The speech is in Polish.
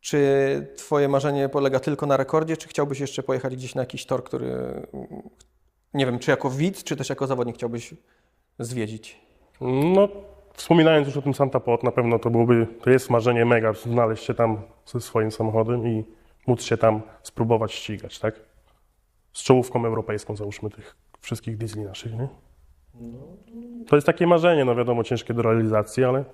Czy twoje marzenie polega tylko na rekordzie, czy chciałbyś jeszcze pojechać gdzieś na jakiś tor, który, nie wiem, czy jako widz, czy też jako zawodnik chciałbyś zwiedzić? No, wspominając już o tym Santa Pot, na pewno to byłoby, to jest marzenie mega, znaleźć się tam ze swoim samochodem i móc się tam spróbować ścigać, tak? Z czołówką europejską, załóżmy, tych wszystkich diesli naszych, nie? No. To jest takie marzenie, no wiadomo, ciężkie do realizacji, ale